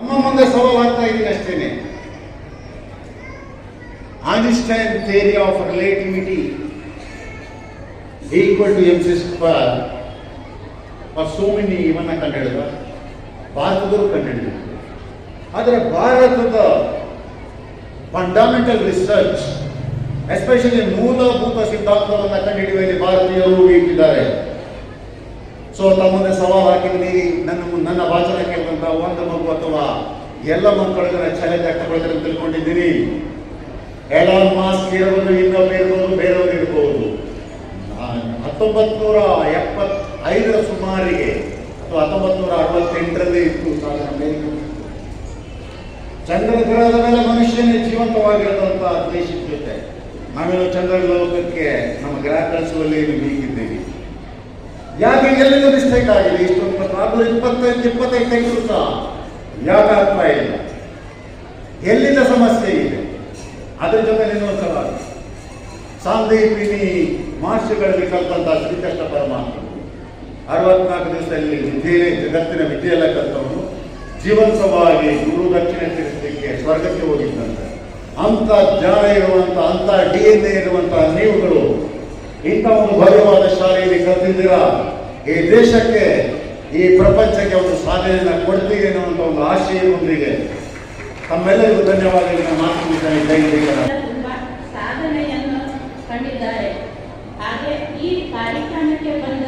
ನಿಮ್ಮ ಮುಂದೆ ಸವಾಲು ಹಾಕ್ತಾ ಇದ್ದೀನಿ ಅಷ್ಟೇನೆ. Theory of relativity equal to M C square for so many ಇವನ್ನ ಕಂಡುಹಿಡಿದ ಭಾರತದವರು ಕಂಡುಹಿಡಿದರು. ಆದರೆ ಭಾರತದ ಫಂಡಮೆಂಟಲ್ ರಿಸರ್ಚ್ ಎಸ್ಪೆಷಲಿ ಮೂಲಭೂತ ಸಿದ್ಧಾಂತವನ್ನು ಕಂಡುಹಿಡಿಯುವಲ್ಲಿ ಭಾರತೀಯರು ಇಟ್ಟಿದ್ದಾರೆ ಸೊ ಭಾಷಣ ಒಂದು ಮಗು ಅಥವಾ ಎಲ್ಲ ಮಕ್ಕಳಿಗೆ ಚಾಲೆಂಜ್ ತಗೊಳ್ತಾರೆ ಅಂತ ತಿಳ್ಕೊಂಡಿದ್ದೀನಿ. ಎಲಾನ್ ಮಾಸ್ಕ್ ಇರಬಹುದು ಇನ್ನೊಬ್ಬ ಇರ್ಬೋದು, ಬೇರೆಯವರು ಇರ್ಬೋದು. ಹತ್ತೊಂಬತ್ ನೂರ ಐದರ ಸುಮಾರಿಗೆ ಅಥವಾ ಹತ್ತೊಂಬತ್ ನೂರ ಅರವತ್ತೆಂಟರಲ್ಲಿ ಇತ್ತು ಚಂದ್ರ ಗ್ರಹದ ಮೇಲೆ ಮನುಷ್ಯನೇ ಜೀವಂತವಾಗಿರುವಂತಹ ದೇಶದ ಜೊತೆ ನಾವೇನು ಚಂದ್ರ ಲೋಕಕ್ಕೆ ನಮ್ಮ ಗ್ರಹ ಕಳಿಸುವಲ್ಲಿ ಹೀಗಿದ್ದೀವಿ ಯಾಕೆ ಎಲ್ಲಿಂದ ಮಿಸ್ಟೇಕ್ ಆಗಿದೆ? ಇಷ್ಟೊಂದು ನಾನ್ನೂರ ಇಪ್ಪತ್ತೈದು ಇಪ್ಪತ್ತೈದು ತೆಗೆದ್ರು ಸಹ ಯಾಕೆ ಆಗ್ತಾ ಇಲ್ಲ? ಎಲ್ಲಿಂದ ಸಮಸ್ಯೆ ಇದೆ? ಅದ್ರ ಜೊತೆ ಇನ್ನೊಂದು ಸಲ ಸಾಂದೀಪಿನಿ ಮಹರ್ಷಿಗಳಲ್ಲಿ ಕಲ್ತಂತ ಶ್ರೀಕೃಷ್ಣ ಪರಮಾತ್ಮ ಅರವತ್ನಾಲ್ಕು ದಿವಸದಲ್ಲಿ ವಿದ್ಯೆ ಜಗತ್ತಿನ ವಿದ್ಯೆ ಎಲ್ಲ ಕಲ್ತವನು. ಜೀವಂತವಾಗಿ ಗುರು ದಕ್ಷಿಣ ತೀರಿಸಲಿಕ್ಕೆ ಸ್ವರ್ಗಕ್ಕೆ ಹೋಗಿದ್ದಂತೆ. ಅಂತ ಜ್ಞಾನ ಇರುವಂತ, ಅಂತ ಡಿ ಎನ್ ಎ ಇರುವಂತಹ ನೀವುಗಳು ಇಂಥ ಒಂದು ಭವ್ಯವಾದ ಶಾಲೆಯಲ್ಲಿ ಕಲ್ತಿದ್ದೀರಾ? ಈ ದೇಶಕ್ಕೆ, ಈ ಪ್ರಪಂಚಕ್ಕೆ ಒಂದು ಸಾಧನೆಯನ್ನು ಕೊಡ್ತೀವಿ ಅನ್ನುವಂಥ ಒಂದು ಆಶಯವೊಂದಿಗೆ ತಮ್ಮೆಲ್ಲರಿಗೂ ಧನ್ಯವಾದಗಳನ್ನು ಮಾತನಾಡಿ. ತುಂಬಾ ಸಾಧನೆಯನ್ನು ಕಂಡಿದ್ದಾರೆ. ಹಾಗೆ ಈ ಕಾರ್ಯಕ್ರಮಕ್ಕೆ ಬಂದ